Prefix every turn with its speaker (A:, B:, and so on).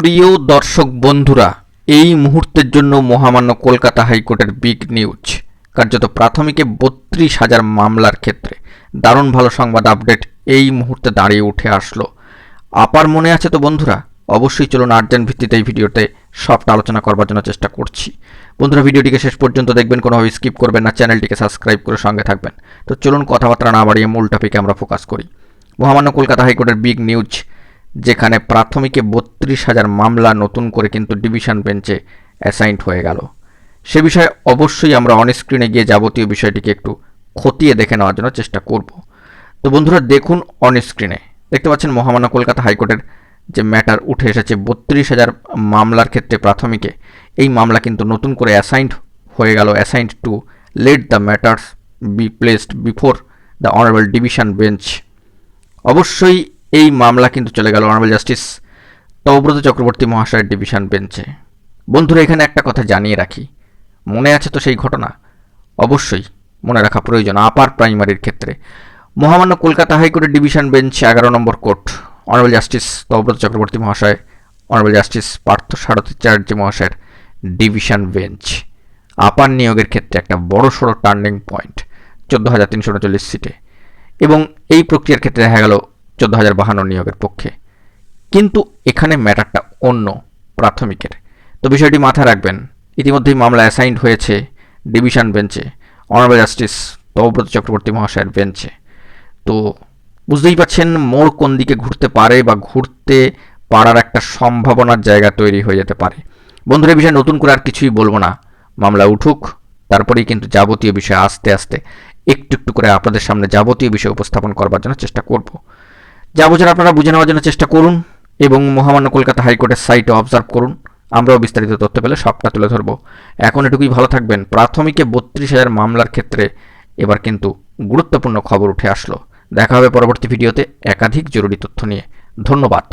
A: প্রিয় দর্শক বন্ধুরা, এই মুহূর্তের জন্য মহামান্য কলকাতা হাইকোর্টের বিগ নিউজ। কার্যত প্রাথমিকে বত্রিশ হাজার মামলার ক্ষেত্রে দারুণ ভালো সংবাদ আপডেট এই মুহূর্তে দাঁড়িয়ে উঠে আসলো। আপার মনে আছে তো বন্ধুরা? অবশ্যই চলুন আর্জেন্ট ভিত্তিতে এই ভিডিওতে সবটা আলোচনা করবার জন্য চেষ্টা করছি। বন্ধুরা, ভিডিওটিকে শেষ পর্যন্ত দেখবেন কোনোভাবে স্কিপ করবেন না, চ্যানেলটিকে সাবস্ক্রাইব করে সঙ্গে থাকবেন। তো চলুন কথাবার্তা না বাড়িয়ে মূল টপিকে আমরা ফোকাস করি। মহামান্য কলকাতা হাইকোর্টের বিগ নিউজ যেখানে প্রাথমিকে বত্রিশ হাজার মামলা নতুন করে কিন্তু ডিভিশন বেঞ্চে অ্যাসাইন্ড হয়ে গেল। সে বিষয়ে অবশ্যই আমরা অন স্ক্রিনে গিয়ে যাবতীয় বিষয়টিকে একটু খতিয়ে দেখে নেওয়ার জন্য চেষ্টা করব। তো বন্ধুরা, দেখুন অন স্ক্রিনে দেখতে পাচ্ছেন মহামান্য কলকাতা হাইকোর্টের যে ম্যাটার উঠে এসেছে, বত্রিশ হাজার মামলার ক্ষেত্রে প্রাথমিকে। এই মামলা কিন্তু নতুন করে অ্যাসাইন্ড হয়ে গেল, assigned to let the matters be placed before the honourable division bench অবশ্যই এই মামলা কিন্তু চলে গেল অনারেবল জাস্টিস তব্রত চক্রবর্তী মহাশয়ের ডিভিশন বেঞ্চে। বন্ধুরা, এখানে একটা কথা জানিয়ে রাখি। মনে আছে তো সেই ঘটনা? অবশ্যই মনে রাখা প্রয়োজন আপার প্রাইমারির ক্ষেত্রে। মহামান্য কলকাতা হাইকোর্টের ডিভিশন বেঞ্চ এগারো নম্বর court, honourable justice Tapabrata Chakraborty মহাশয়, অনারেবল জাস্টিস পার্থ সারথী চ্যাটার্জি মহাশয়ের ডিভিশন বেঞ্চ। আপার নিয়োগের ক্ষেত্রে একটা বড় সড়ো টার্নিং পয়েন্ট, চোদ্দ হাজার তিনশো উনচল্লিশ সিটে। এবং এই প্রক্রিয়ার ক্ষেত্রে দেখা গেল চোদ্দ হাজার বাহান্ন নিয়োগের পক্ষে। কিন্তু এখানে ম্যাটারটা অন্য, প্রাথমিকের। তো বিষয়টি মাথায় রাখবেন, ইতিমধ্যেই মামলা অ্যাসাইন্ড হয়েছে ডিভিশন বেঞ্চে, অনারেবল জাস্টিস তবব্রত চক্রবর্তী মহাশয়ের বেঞ্চে। তো বুঝতেই পাচ্ছেন মোড় কোন দিকে ঘুরতে পারে বা ঘুরতে পারার একটা সম্ভাবনার জায়গা তৈরি হয়ে যেতে পারে। বন্ধুরা বিষয়ে নতুন করে আর কিছুই বলব না। মামলা উঠুক, তারপরেই কিন্তু যাবতীয় বিষয় আস্তে আস্তে একটু একটু করে আপনাদের সামনে যাবতীয় বিষয় উপস্থাপন করবার জন্য চেষ্টা করব। যা বোঝার আপনারা বুঝে নেওয়ার জন্য চেষ্টা করুন এবং মহামান্য কলকাতা হাইকোর্টের সাইটে অবজার্ভ করুন। আমরাও বিস্তারিত তথ্য পেলে সবটা তুলে ধরবো। এখন এটুকুই ভালো থাকবেন। প্রাথমিকে বত্রিশ হাজার মামলার ক্ষেত্রে এবার কিন্তু গুরুত্বপূর্ণ খবর উঠে আসলো। দেখা হবে পরবর্তী ভিডিওতে একাধিক জরুরি তথ্য নিয়ে। ধন্যবাদ।